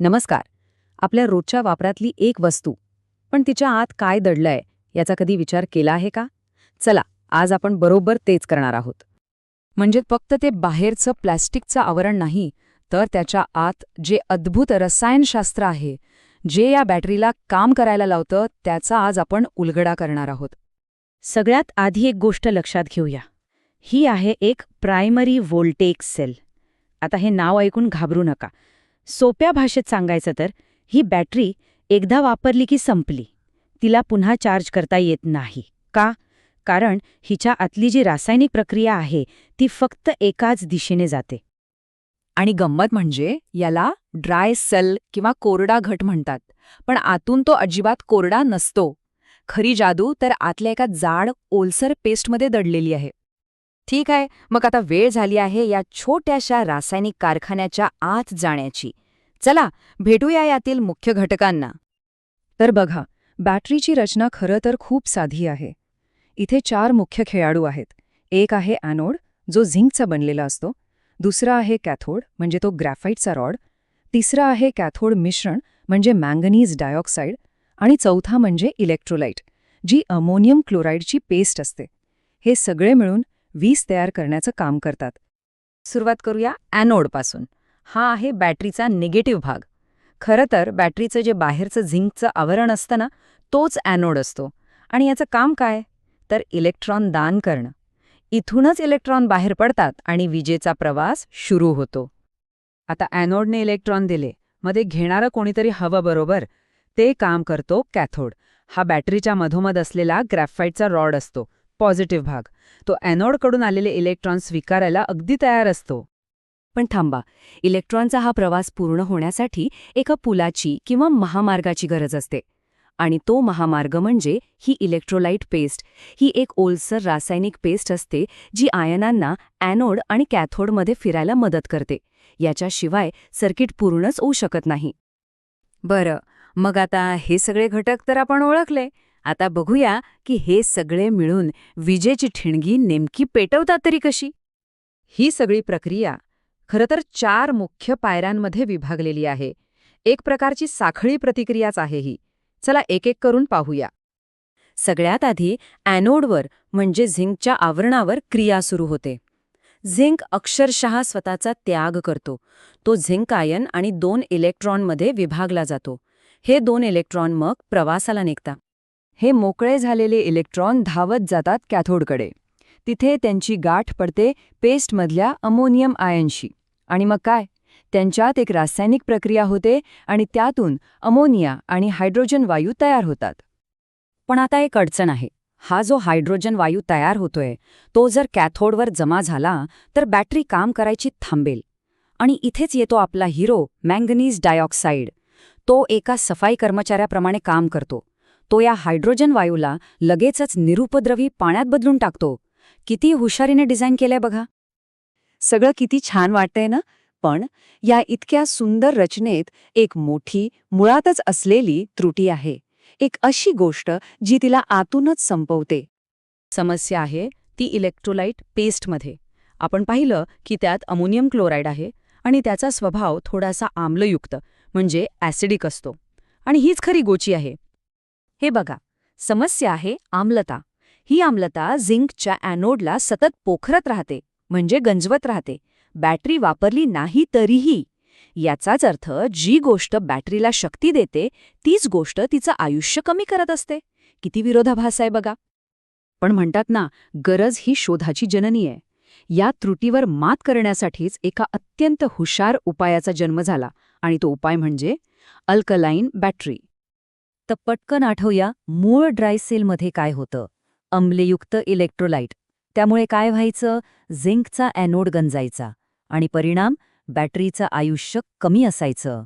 नमस्कार. आपल्या रोजच्या वापरातली एक वस्तू पण तिच्या आत काय दडलंय याचा कधी विचार केला आहे का? चला आज आपण बरोबर तेच करणार आहोत. म्हणजे फक्त ते बाहेरचं प्लॅस्टिकचं आवरण नाही तर त्याच्या आत जे अद्भुत रसायनशास्त्र आहे जे या बॅटरीला काम करायला लावतं त्याचा आज आपण उलगडा करणार आहोत. सगळ्यात आधी एक गोष्ट लक्षात घेऊया. ही आहे एक प्रायमरी व्होल्टेक सेल. आता हे नाव ऐकून घाबरू नका. सोप्या भाषेत सांगायचं तर ही बॅटरी एकदा वापरली की संपली. तिला पुन्हा चार्ज करता येत नाही. का? कारण हिच्या आतली जी रासायनिक प्रक्रिया आहे ती फक्त एकाच दिशेने जाते. आणि गंमत म्हणजे याला ड्राय सेल किंवा कोरडा घट म्हणतात. पण आतून तो अजिबात कोरडा नसतो. खरी जादू तर आतल्या एका जाड ओलसर पेस्टमध्ये दडलेली आहे. ठीक आहे मग आता वेळ झाली आहे या छोट्याशा रासायनिक कारखान्याच्या आत जाण्याची. चला भेटूया यातील मुख्य घटकांना. तर बघा बॅटरीची रचना खरं तर खूप साधी आहे. इथे चार मुख्य खेळाडू आहेत. एक आहे ॲनोड जो झिंकचा बनलेला असतो. दुसरा आहे कॅथोड म्हणजे तो ग्रॅफाईटचा रॉड. तिसरा आहे कॅथोड मिश्रण म्हणजे मँगनीज डायऑक्साईड आणि चौथा म्हणजे इलेक्ट्रोलाइट जी अमोनियम क्लोराईडची पेस्ट असते. हे सगळे मिळून वीज तयार करण्याचं काम करतात. सुरुवात करूया ॲनोडपासून हा आहे बॅटरीचा निगेटिव्ह भाग. खरं तर बॅटरीचं जे बाहेरचं झिंकचं आवरण असतं ना तोच ॲनोड असतो. आणि याचं काम काय? तर इलेक्ट्रॉन दान करणं. इथूनच इलेक्ट्रॉन बाहेर पडतात आणि विजेचा प्रवास सुरू होतो. आता ॲनोडने इलेक्ट्रॉन दिले. मध्ये घेणारं कोणीतरी हवं बरोबर. ते काम करतो कॅथोड. हा बॅटरीच्या मधोमध असलेला ग्रॅफाईटचा रॉड असतो. पॉझिटिव्ह भाग. तो ॲनोडकडून आलेले इलेक्ट्रॉन स्वीकारायला अगदी तयार असतो. पण थांबा. इलेक्ट्रॉनचा हा प्रवास पूर्ण होण्यासाठी एका पुलाची किंवा महामार्गाची गरज असते. आणि तो महामार्ग म्हणजे ही इलेक्ट्रोलाइट पेस्ट. ही एक ओलसर रासायनिक पेस्ट असते जी आयनांना ॲनोड आणि कॅथोडमध्ये फिरायला मदत करते. याच्याशिवाय सर्किट पूर्णच होऊ शकत नाही. बरं. मग आता हे सगळे घटक तर आपण ओळखले. आता बघूया की हे सगळे मिळून विजेची ठिणगी नेमकी पेटवतात तरी कशी? ही सगळी प्रक्रिया खरं तर चार मुख्य पायऱ्यांमध्ये विभागलेली आहे. एक प्रकारची साखळी प्रतिक्रियाच आहे ही. चला एक एक करून पाहूया. सगळ्यात आधी ॲनोडवर म्हणजे झिंकच्या आवरणावर क्रिया सुरू होते. झिंक अक्षरशः स्वतःचा त्याग करतो. तो झिंक आयन आणि दोन इलेक्ट्रॉनमध्ये विभागला जातो. हे दोन इलेक्ट्रॉन मग प्रवासाला निघता. हे मोकळे झालेले इलेक्ट्रॉन धावत जातात कॅथोडकडे. तिथे त्यांची गाठ पडते पेस्टमधल्या अमोनियम आयनशी. आणि मग काय? त्यांच्यात एक रासायनिक प्रक्रिया होते आणि त्यातून अमोनिया आणि हायड्रोजन वायू तयार होतात. पण आता एक अडचण आहे. हा जो हायड्रोजन वायू तयार होतोय तो जर कॅथोडवर जमा झाला तर बॅटरी काम करायची थांबेल. आणि इथेच येतो आपला हिरो मँगनीज डायऑक्साईड तो एका सफाई कर्मचाऱ्याप्रमाणे काम करतो. तो या हायड्रोजन वायूला लगेचच निरुपद्रवी पाण्यात बदलून टाकतो. किती हुशारीने डिझाईन केलंय बघा. सगळं किती छान वाटतंय ना? पण या इतक्या सुंदर रचनेत एक मोठी मुळातच असलेली त्रुटी आहे. एक अशी गोष्ट जी तिला आतूनच संपवते. समस्या आहे ती इलेक्ट्रोलाइट पेस्टमध्ये. आपण पाहिलं की त्यात अमोनियम क्लोराईड आहे आणि त्याचा स्वभाव थोडासा आम्लयुक्त म्हणजे ॲसिडिक असतो. आणि हीच खरी गोची आहे. हे बघा समस्या आहे आम्लता. ही आम्लता झिंकच्या ॲनोडला सतत पोखरत राहते म्हणजे गंजवत राहते. बॅटरी वापरली नाही तरीही. याचाच अर्थ जी गोष्ट बॅटरीला शक्ती देते तीच गोष्ट तिचं आयुष्य कमी करत असते. किती विरोधाभास आहे बघा. पण म्हणतात ना गरज ही शोधाची जननी आहे. या त्रुटीवर मात करण्यासाठीच एका अत्यंत हुशार उपायाचा जन्म झाला आणि तो उपाय म्हणजे अल्कलाईन बॅटरी. तर पटकन आठवूया मूळ ड्राय सेलमध्ये काय होतं. अम्लयुक्त इलेक्ट्रोलाइट. त्यामुळे काय व्हायचं? झिंकचा ॲनोड गंजायचा. आणि परिणाम? बॅटरीचं आयुष्य कमी असायचं.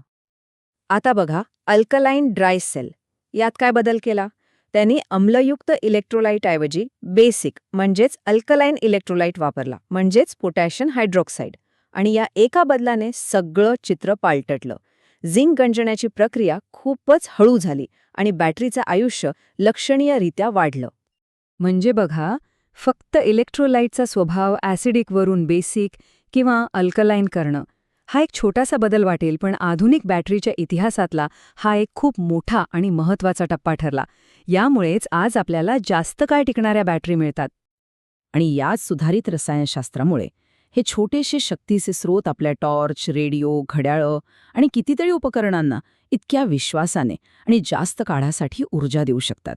आता बघा अल्कलाईन ड्राय सेल. यात काय बदल केला? त्यांनी अम्लयुक्त इलेक्ट्रोलाइटऐवजी बेसिक म्हणजेच अल्कलाईन इलेक्ट्रोलाइट वापरला. म्हणजेच पोटॅशियम हायड्रॉक्साईड आणि या एका बदलाने सगळं चित्र पालटटलं झिंक गंजण्याची प्रक्रिया खूपच हळू झाली आणि बॅटरीचं आयुष्य लक्षणीयरित्या वाढलं. म्हणजे बघा फक्त इलेक्ट्रोलाइटचा स्वभाव ॲसिडिकवरून बेसिक किंवा अल्कलाईन करणं हा एक छोटासा बदल वाटेल पण आधुनिक बॅटरीच्या इतिहासातला हा एक खूप मोठा आणि महत्त्वाचा टप्पा ठरला. यामुळेच आज आपल्याला जास्त काळ टिकणाऱ्या बॅटरी मिळतात. आणि याच सुधारित रसायनशास्त्रामुळे हे छोटेसे शक्तीचे स्रोत आपल्या टॉर्च रेडिओ घड्याळं आणि कितीतरी उपकरणांना इतक्या विश्वासाने आणि जास्त काळासाठी ऊर्जा देऊ शकतात.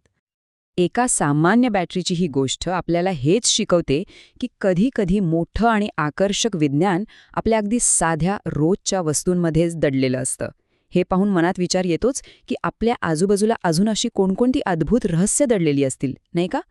एका सामान्य बॅटरीची ही गोष्ट आपल्याला हेच शिकवते की कधी कधी मोठं आणि आकर्षक विज्ञान आपल्या अगदी साध्या रोजच्या वस्तूंमध्येच दडलेलं असतं. हे पाहून मनात विचार येतोच की आपल्या आजूबाजूला अजून अशी कोणकोणती अद्भुत रहस्य दडलेली असतील नाही का?